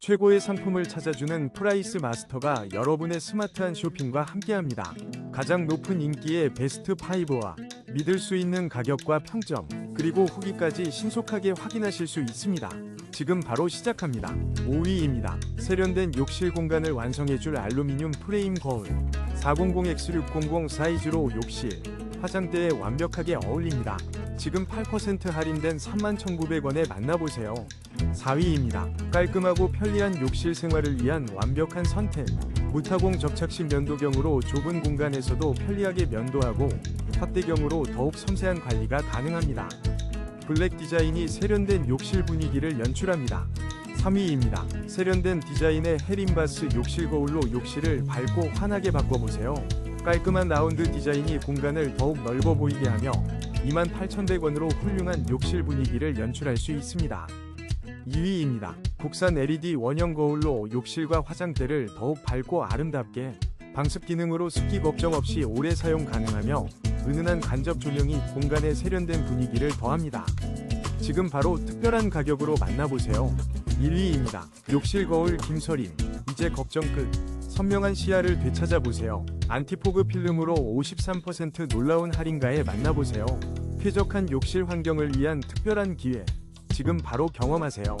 최고의 상품을 찾아주는 프라이스 마스터가 여러분의 스마트한 쇼핑과 함께합니다. 가장 높은 인기의 베스트 5와 믿을 수 있는 가격과 평점, 그리고 후기까지 신속하게 확인하실 수 있습니다. 지금 바로 시작합니다. 5위입니다. 세련된 욕실 공간을 완성해줄 알루미늄 프레임 거울. 400X600 사이즈로 욕실, 화장대에 완벽하게 어울립니다. 지금 8% 할인된 31,900원에 만나보세요. 4위입니다. 깔끔하고 편리한 욕실 생활을 위한 완벽한 선택. 무타공 접착식 면도경으로 좁은 공간에서도 편리하게 면도하고 확대경으로 더욱 섬세한 관리가 가능합니다. 블랙 디자인이 세련된 욕실 분위기를 연출합니다. 3위입니다. 세련된 디자인의 헤림바스 욕실 거울로 욕실을 밝고 환하게 바꿔보세요. 깔끔한 라운드 디자인이 공간을 더욱 넓어 보이게 하며 28,100원으로 훌륭한 욕실 분위기를 연출할 수 있습니다. 2위입니다. 국산 LED 원형 거울로 욕실과 화장대를 더욱 밝고 아름답게 방습 기능으로 습기 걱정 없이 오래 사용 가능하며 은은한 간접 조명이 공간에 세련된 분위기를 더합니다. 지금 바로 특별한 가격으로 만나보세요. 1위입니다. 욕실 거울 김서림. 이제 걱정 끝. 선명한 시야를 되찾아보세요. 안티포그 필름으로 53% 놀라운 할인가에 만나보세요. 쾌적한 욕실 환경을 위한 특별한 기회. 지금 바로 경험하세요.